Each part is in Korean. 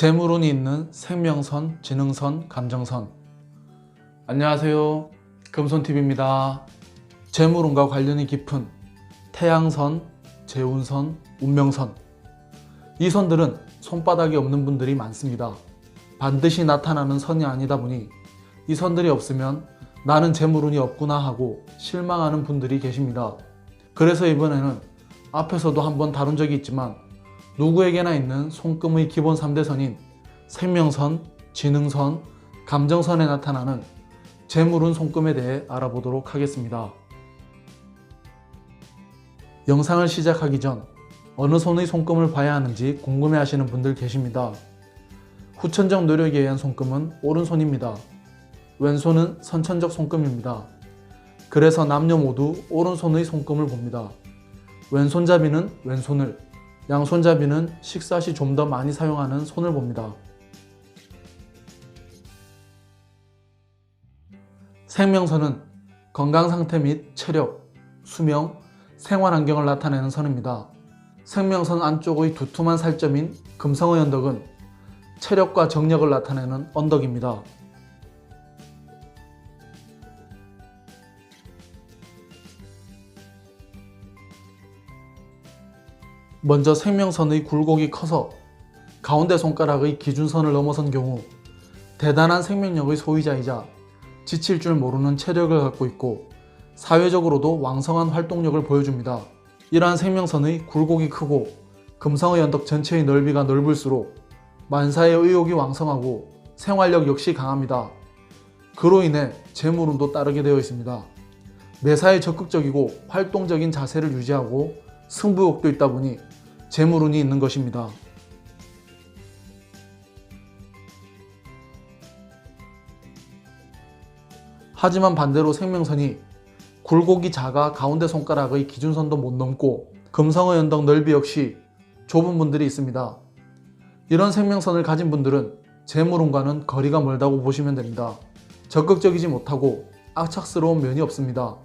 재물운이 있는 생명선, 지능선, 감정선. 안녕하세요. 금손TV입니다. 재물운과 관련이 깊은 태양선, 재운선, 운명선. 이 선들은 손바닥이 없는 분들이 많습니다. 반드시 나타나는 선이 아니다 보니 이 선들이 없으면 나는 재물운이 없구나 하고 실망하는 분들이 계십니다. 그래서 이번에는 앞에서도 한번 다룬 적이 있지만 누구에게나 있는 손금의 기본 3대 선인 생명선, 지능선, 감정선에 나타나는 재물운 손금에 대해 알아보도록 하겠습니다. 영상을 시작하기 전 어느 손의 손금을 봐야 하는지 궁금해 하시는 분들 계십니다. 후천적 노력에 의한 손금은 오른손입니다. 왼손은 선천적 손금입니다. 그래서 남녀 모두 오른손의 손금을 봅니다. 왼손잡이는 왼손을, 양손잡이는 식사 시 좀 더 많이 사용하는 손을 봅니다. 생명선은 건강 상태 및 체력, 수명, 생활 환경을 나타내는 선입니다. 생명선 안쪽의 두툼한 살점인 금성의 언덕은 체력과 정력을 나타내는 언덕입니다. 먼저 생명선의 굴곡이 커서 가운데 손가락의 기준선을 넘어선 경우 대단한 생명력의 소유자이자 지칠 줄 모르는 체력을 갖고 있고 사회적으로도 왕성한 활동력을 보여줍니다. 이러한 생명선의 굴곡이 크고 금성의 언덕 전체의 넓이가 넓을수록 만사의 의욕이 왕성하고 생활력 역시 강합니다. 그로 인해 재물운도 따르게 되어 있습니다. 매사에 적극적이고 활동적인 자세를 유지하고 승부욕도 있다 보니 재물운이 있는 것입니다. 하지만 반대로 생명선이 굴곡이 작아 가운데 손가락의 기준선도 못 넘고 금성의 연덕 넓이 역시 좁은 분들이 있습니다. 이런 생명선을 가진 분들은 재물운과는 거리가 멀다고 보시면 됩니다. 적극적이지 못하고 악착스러운 면이 없습니다.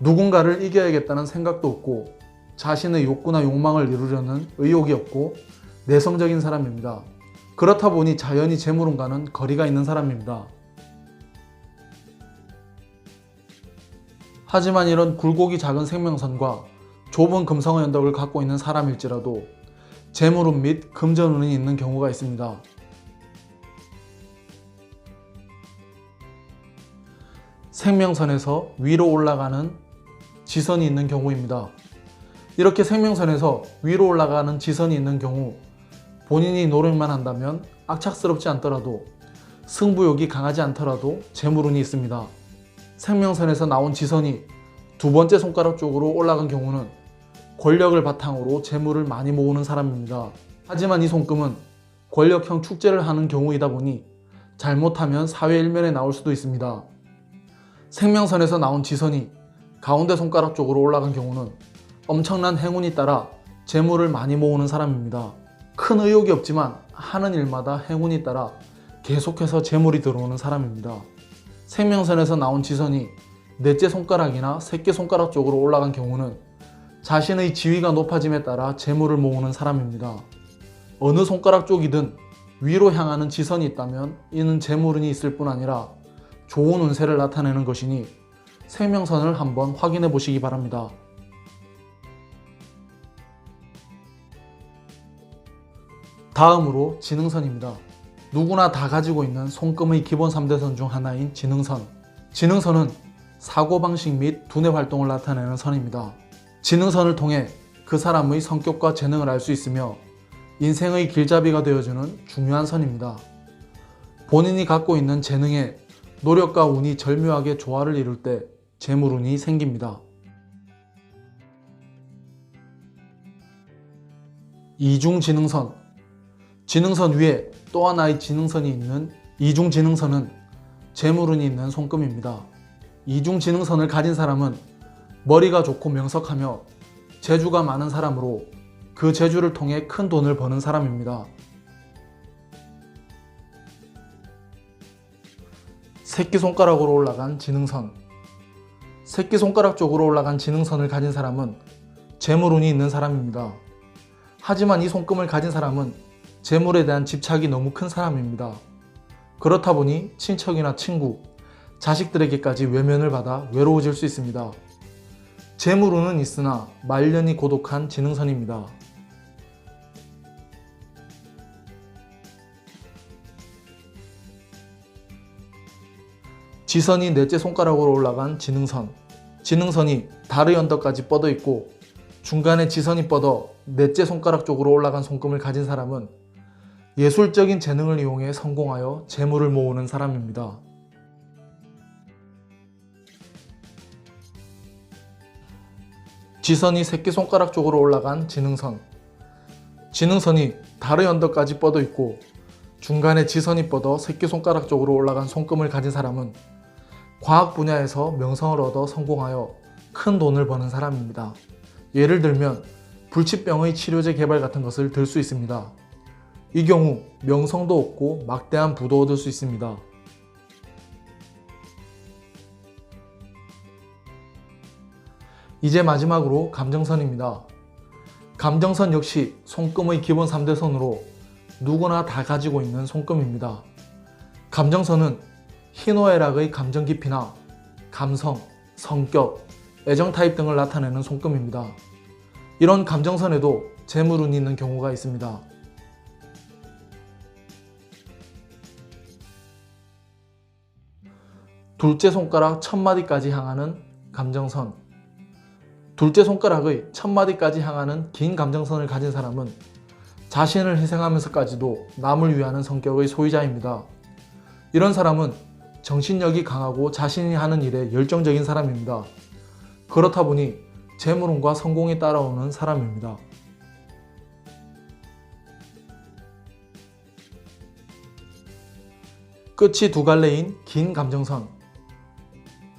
누군가를 이겨야겠다는 생각도 없고 자신의 욕구나 욕망을 이루려는 의욕이 없고 내성적인 사람입니다. 그렇다 보니 자연히 재물운과는 거리가 있는 사람입니다. 하지만 이런 굴곡이 작은 생명선과 좁은 금성의 언덕을 갖고 있는 사람일지라도 재물운 및 금전운이 있는 경우가 있습니다. 생명선에서 위로 올라가는 지선이 있는 경우입니다. 이렇게 생명선에서 위로 올라가는 지선이 있는 경우 본인이 노력만 한다면 악착스럽지 않더라도 승부욕이 강하지 않더라도 재물운이 있습니다. 생명선에서 나온 지선이 두 번째 손가락 쪽으로 올라간 경우는 권력을 바탕으로 재물을 많이 모으는 사람입니다. 하지만 이 손금은 권력형 축제를 하는 경우이다 보니 잘못하면 사회 일면에 나올 수도 있습니다. 생명선에서 나온 지선이 가운데 손가락 쪽으로 올라간 경우는 엄청난 행운이 따라 재물을 많이 모으는 사람입니다. 큰 의욕이 없지만 하는 일마다 행운이 따라 계속해서 재물이 들어오는 사람입니다. 생명선에서 나온 지선이 넷째 손가락이나 새끼 손가락 쪽으로 올라간 경우는 자신의 지위가 높아짐에 따라 재물을 모으는 사람입니다. 어느 손가락 쪽이든 위로 향하는 지선이 있다면 이는 재물운이 있을 뿐 아니라 좋은 운세를 나타내는 것이니 생명선을 한번 확인해 보시기 바랍니다. 다음으로 지능선입니다. 누구나 다 가지고 있는 손금의 기본 3대선 중 하나인 지능선. 지능선은 사고방식 및 두뇌 활동을 나타내는 선입니다. 지능선을 통해 그 사람의 성격과 재능을 알 수 있으며 인생의 길잡이가 되어주는 중요한 선입니다. 본인이 갖고 있는 재능에 노력과 운이 절묘하게 조화를 이룰 때 재물운이 생깁니다. 이중지능선 지능선 위에 또 하나의 지능선이 있는 이중지능선은 재물운이 있는 손금입니다. 이중지능선을 가진 사람은 머리가 좋고 명석하며 재주가 많은 사람으로 그 재주를 통해 큰 돈을 버는 사람입니다. 새끼손가락으로 올라간 지능선 새끼손가락 쪽으로 올라간 지능선을 가진 사람은 재물운이 있는 사람입니다. 하지만 이 손금을 가진 사람은 재물에 대한 집착이 너무 큰 사람입니다. 그렇다 보니 친척이나 친구, 자식들에게까지 외면을 받아 외로워질 수 있습니다. 재물운은 있으나 말년이 고독한 지능선입니다. 지선이 넷째 손가락으로 올라간 지능선. 지능선이 달의 언덕까지 뻗어 있고 중간에 지선이 뻗어 넷째 손가락 쪽으로 올라간 손금을 가진 사람은 예술적인 재능을 이용해 성공하여 재물을 모으는 사람입니다. 지선이 새끼손가락 쪽으로 올라간 지능선. 지능선이 달의 언덕까지 뻗어 있고 중간에 지선이 뻗어 새끼손가락 쪽으로 올라간 손금을 가진 사람은 과학 분야에서 명성을 얻어 성공하여 큰 돈을 버는 사람입니다. 예를 들면 불치병의 치료제 개발 같은 것을 들 수 있습니다. 이 경우 명성도 얻고 막대한 부도 얻을 수 있습니다. 이제 마지막으로 감정선입니다. 감정선 역시 손금의 기본 3대 선으로 누구나 다 가지고 있는 손금입니다. 감정선은 희노애락의 감정 깊이나 감성, 성격, 애정 타입 등을 나타내는 손금입니다. 이런 감정선에도 재물운이 있는 경우가 있습니다. 둘째 손가락 첫 마디까지 향하는 감정선. 둘째 손가락의 첫 마디까지 향하는 긴 감정선을 가진 사람은 자신을 희생하면서까지도 남을 위하는 성격의 소유자입니다. 이런 사람은 정신력이 강하고 자신이 하는 일에 열정적인 사람입니다. 그렇다 보니 재물운과 성공이 따라오는 사람입니다. 끝이 두 갈래인 긴 감정선.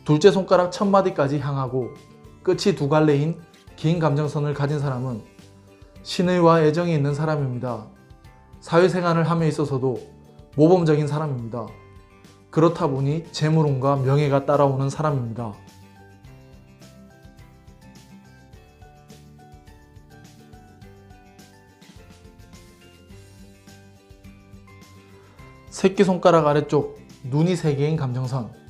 둘째 손가락 첫 마디까지 향하고 끝이 두 갈래인 긴 감정선을 가진 사람은 신의와 애정이 있는 사람입니다. 사회생활을 함에 있어서도 모범적인 사람입니다. 그렇다 보니 재물운과 명예가 따라오는 사람입니다. 새끼손가락 아래쪽 눈이 3개인 감정선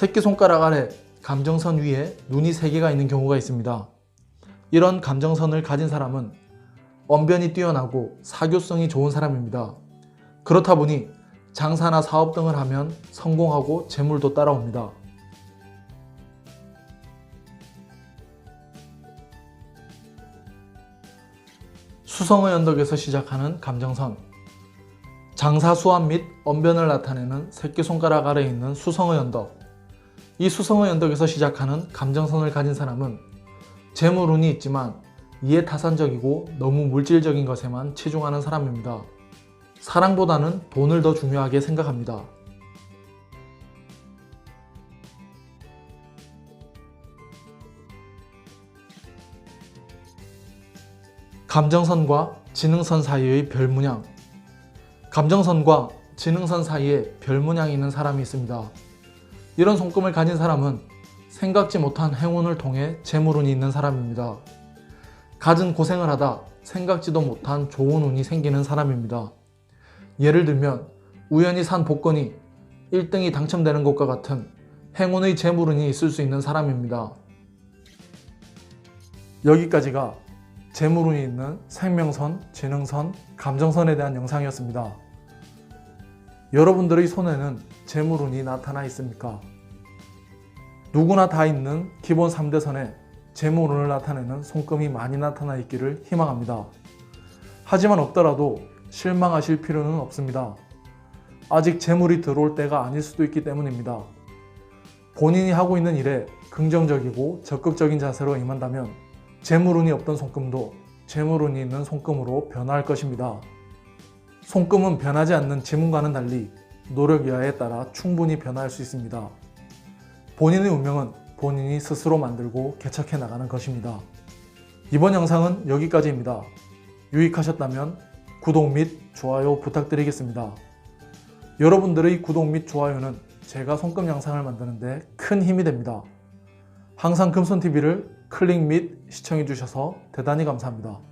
새끼손가락 아래 감정선 위에 눈이 3개가 있는 경우가 있습니다. 이런 감정선을 가진 사람은 언변이 뛰어나고 사교성이 좋은 사람입니다. 그렇다 보니 장사나 사업 등을 하면 성공하고 재물도 따라옵니다. 수성의 언덕에서 시작하는 감정선 장사 수완 및 언변을 나타내는 새끼손가락 아래에 있는 수성의 언덕 이 수성의 언덕에서 시작하는 감정선을 가진 사람은 재물운이 있지만 이해 타산적이고 너무 물질적인 것에만 치중하는 사람입니다. 사랑보다는 돈을 더 중요하게 생각합니다. 감정선과 지능선 사이의 별문양 감정선과 지능선 사이에 별문양이 있는 사람이 있습니다. 이런 손금을 가진 사람은 생각지 못한 행운을 통해 재물운이 있는 사람입니다. 갖은 고생을 하다 생각지도 못한 좋은 운이 생기는 사람입니다. 예를 들면 우연히 산 복권이 1등이 당첨되는 것과 같은 행운의 재물운이 있을 수 있는 사람입니다. 여기까지가 재물운이 있는 생명선, 지능선, 감정선에 대한 영상이었습니다. 여러분들의 손에는 재물운이 나타나 있습니까? 누구나 다 있는 기본 3대선에 재물운을 나타내는 손금이 많이 나타나 있기를 희망합니다. 하지만 없더라도 실망하실 필요는 없습니다. 아직 재물이 들어올 때가 아닐 수도 있기 때문입니다. 본인이 하고 있는 일에 긍정적이고 적극적인 자세로 임한다면 재물운이 없던 손금도 재물운이 있는 손금으로 변화할 것입니다. 손금은 변하지 않는 지문과는 달리 노력 이하에 따라 충분히 변화할 수 있습니다. 본인의 운명은 본인이 스스로 만들고 개척해 나가는 것입니다. 이번 영상은 여기까지입니다. 유익하셨다면 구독 및 좋아요 부탁드리겠습니다. 여러분들의 구독 및 좋아요는 제가 손금 영상을 만드는데 큰 힘이 됩니다. 항상 금손TV를 클릭 및 시청해 주셔서 대단히 감사합니다.